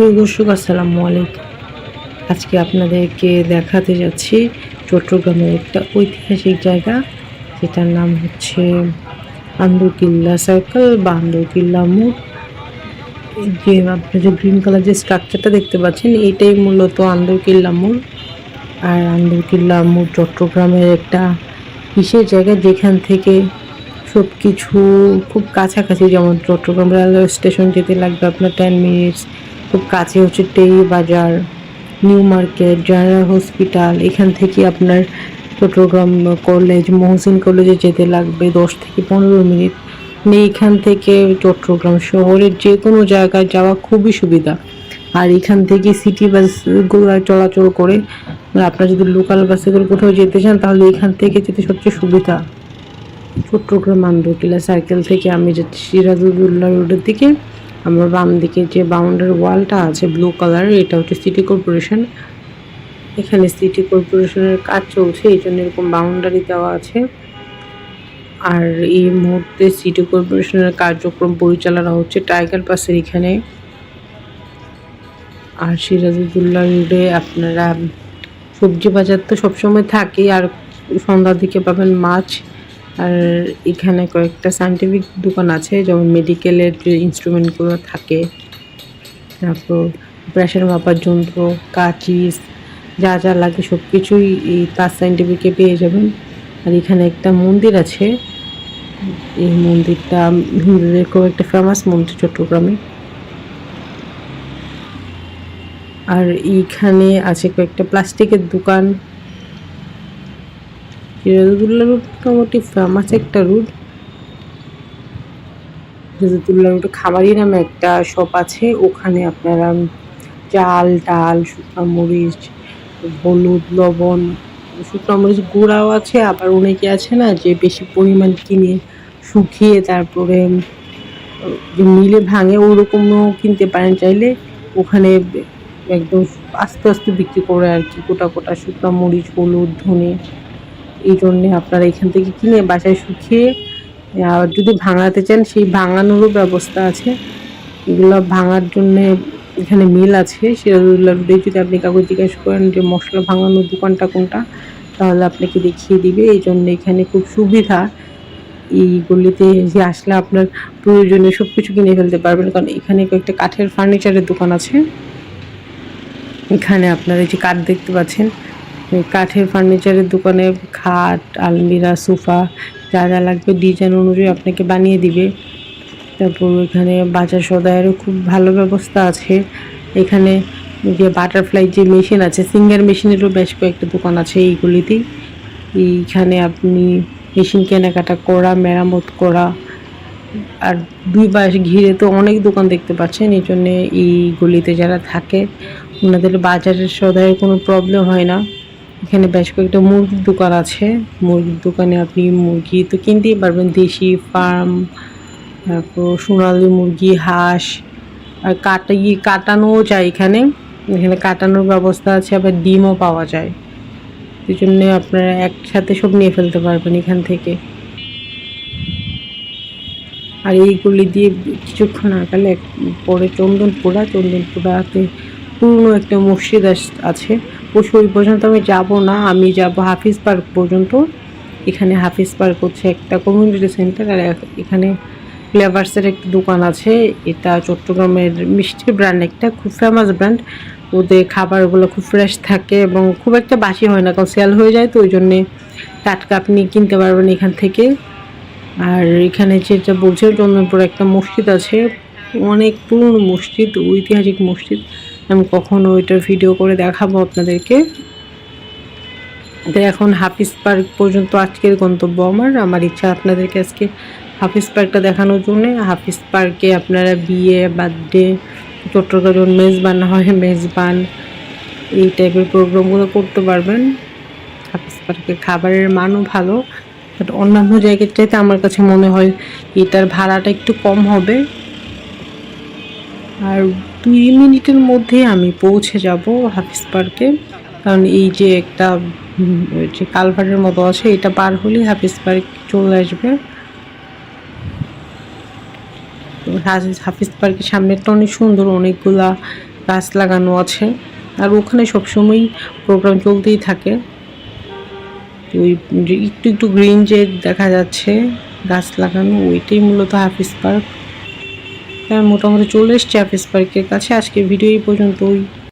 প্রিয় দর্শক, আসসালামু আলাইকুম। আজকে আপনাদেরকে দেখাতে যাচ্ছি চট্টগ্রামের একটা ঐতিহাসিক জায়গা, যেটার নাম হচ্ছে আন্দরকিল্লা সার্কেল বা আন্দরকিল্লা মোড়। যে আপনার যে গ্রিন কালার যে স্ট্রাকচারটা দেখতে পাচ্ছেন, এটাই মূলত আন্দরকিল্লা মোড়। আর আন্দরকিল্লা মোড় চট্টগ্রামের একটা বিশেষ জায়গা, যেখান থেকে সব কিছু খুব কাছাকাছি, যেমন চট্টগ্রাম রেলওয়ে স্টেশন যেতে লাগবে আপনার টেন মিনিটস খুব কাছে হচ্ছে টেরি বাজার, নিউ মার্কেট, জেনারেল হসপিটাল, এখান থেকে আপনার চট্টগ্রাম কলেজ, মহসিন কলেজে যেতে লাগবে দশ থেকে পনেরো মিনিট। মানে এখান থেকে চট্টগ্রাম শহরের যে কোনো জায়গায় যাওয়া খুবই সুবিধা। আর এখান থেকে সিটি বাসগুলো চলাচল করে মানে আপনার যদি লোকাল বাসে করে কোথাও যেতে চান, তাহলে এখান থেকে যেতে সবচেয়ে সুবিধা। চট্টগ্রাম আন্দরকিলা সার্কেল থেকে আমি যাচ্ছি সিরাজুদ্দৌলা রোডের দিকে। আমার বাম দিকে যে বাউন্ডারি ওয়ালটা আছে ব্লু কালার এটা হচ্ছে সিটি কর্পোরেশন এখানে সিটি কর্পোরেশনের কাজ চলছে, এই জন্য এরকম বাউন্ডারি দেওয়া আছে। আর এই মুহূর্তে সিটি কর্পোরেশনের কার্যক্রম পরিচালনা হচ্ছে টাইগার পাসের এখানে। আর সিরাজুদ্দৌলা রোডে আপনারা সবজি বাজার তো সবসময় থাকে, আর সন্ধ্যার দিকে পাবেন মাছ। আর এখানে কয়েকটা সায়েন্টিফিক দোকান আছে, যেমন মেডিকেলের যে ইনস্ট্রুমেন্টগুলো থাকে, তারপর প্রেশার মাপার যন্ত্র কাঁচিস যা যা লাগে সব কিছুই এই তার সায়েন্টিফিকে পেয়ে যাবেন। আর এখানে একটা মন্দির আছে, এই মন্দিরটা হিন্দুদের খুব একটা ফেমাস মন্দির চট্টগ্রামে। আর এইখানে আছে কয়েকটা প্লাস্টিকের দোকান সিরাজুদ্দৌলা রুট মোটামুটি ফেমাস একটা রুট সিরাজুদ্দৌলা রোডে খামারি নামে একটা শপ আছে, ওখানে আপনারা চাল, ডাল, শুকনো মরিচ, হলুদ, লবণ, শুকনো মরিচ গুঁড়াও আছে, আবার অনেকে আছে না যে বেশি পরিমাণ কিনে শুকিয়ে তারপরে, যে মিলে ভাঙে ওরকমও কিনতে পারেন চাইলে, ওখানে একদম আস্তে আস্তে বিক্রি করে আর কি, গোটা গোটা শুকনো মরিচ, হলুদ, ধনে। এই জন্যে আপনারা এখান থেকে কিনে বাসায় শুকিয়ে আর যদি ভাঙাতে চান, সেই ভাঙানোরও ব্যবস্থা আছে। এগুলো ভাঙার জন্যে এখানে মিল আছে। সিরাজুল্লাহ রোডে যদি আপনি কাউকে জিজ্ঞেস করেন যে মশলা ভাঙানোর দোকানটা কোনটা, তাহলে আপনাকে দেখিয়ে দিবে। এই জন্য এখানে খুব সুবিধা। এই গলিতে যে আসলে আপনার প্রয়োজনীয় সব কিছু কিনে ফেলতে পারবেন। কারণ এখানে কয়েকটা কাঠের ফার্নিচারের দোকান আছে। এখানে আপনারা এই যে কাঠ দেখতে পাচ্ছেন কাঠের ফার্নিচারের দোকানে খাট, আলমিরা, সোফা, যা যা লাগবে ডিজাইন অনুযায়ী আপনাকে বানিয়ে দিবে। তারপর এখানে বাজার সদায়েরও খুব ভালো ব্যবস্থা আছে। এখানে যে বাটারফ্লাই যে মেশিন আছে, সিঙ্গার মেশিনেরও বেশ কয়েকটা দোকান আছে এইগুলিতেই। এইখানে আপনি মেশিন কেনাকাটা করা, মেরামত করা, আর দুই পাশ ঘিরে তো অনেক দোকান দেখতে পাচ্ছেন, এই জন্যে এই গলিতে যারা থাকে, ওনাদের বাজারের সদায়ের কোনো প্রবলেম হয় না। এখানে বেশ কয়েকটা মুরগির দোকান আছে। মুরগির দোকানে আপনি মুরগি তো কিনতেই পারবেন। দেশি ফার্ম, তারপর সোনালি মুরগি, হাঁস, আর কাটাই কাটানোও যায় এখানে। এখানে কাটানোর ব্যবস্থা আছে, আবার ডিমও পাওয়া যায়। এই জন্য আপনারা একসাথে সব নিয়ে ফেলতে পারবেন এখান থেকে। আর এইগুলি দিয়ে কিছুক্ষণ এক- পরে চন্দনপুরা, চন্দনপুরাতে পুরনো একটা মসজিদ আছে। অবশ্য ওই পর্যন্ত আমি যাব না। আমি যাব হাফিজ পার্ক পর্যন্ত। এখানে হাফিজ পার্ক হচ্ছে একটা কমিউনিটি সেন্টার আর এখানে ফ্লেভার্সের একটা দোকান আছে। এটা চট্টগ্রামের মিষ্টির ব্র্যান্ড একটা, খুব ফেমাস ব্র্যান্ড ওদের খাবারগুলো খুব ফ্রেশ থাকে এবং খুব একটা বাসি হয় না, কারণ সেল হয়ে যায় তো, ওই জন্যে টাটকা আপনি কিনতে পারবেন এখান থেকে। আর এখানে যেটা বলছে চন্দনপুর একটা মসজিদ আছে। অনেক পুরনো মসজিদ, ঐতিহাসিক মসজিদ। আমি কখনো ওইটার ভিডিও করে দেখাবো আপনাদেরকে। এখন হাফিজ পার্ক পর্যন্ত আজকের গন্তব্য আমার। আমার ইচ্ছা আপনাদেরকে আজকে হাফিজ পার্কটা দেখানোর জন্যে। হাফিজ পার্কে আপনারা বিয়ে, বার্থডে চট্টগ্রাম মেজবান হয়, মেজবান, এই টাইপের প্রোগ্রামগুলো করতে পারবেন। হাফিজ পার্কের খাবারের মানও ভালো। বাট অন্যান্য জায়গার চাইতে আমার কাছে মনে হয় এটার ভাড়াটা একটু কম হবে। আর দুই মিনিটের মধ্যে আমি পৌঁছে যাব হাফিজ পার্কে। কারণ এই যে একটা যে কালভারের মতো আছে, এটা পার হলেই হাফিজ পার্ক চলে আসবে। হাফিজ পার্কের সামনেরটা অনেক সুন্দর অনেকগুলা গাছ লাগানো আছে। আর ওখানে সবসময়ই প্রোগ্রাম চলতেই থাকে। ওই একটু একটু গ্রিন যে দেখা যাচ্ছে গাছ লাগানো, ওইটাই মূলত হাফিজ পার্ক। মোটামুটি চলে এসছে অ্যাপেস পার্কের কাছে। আজকে ভিডিও এই পর্যন্তই।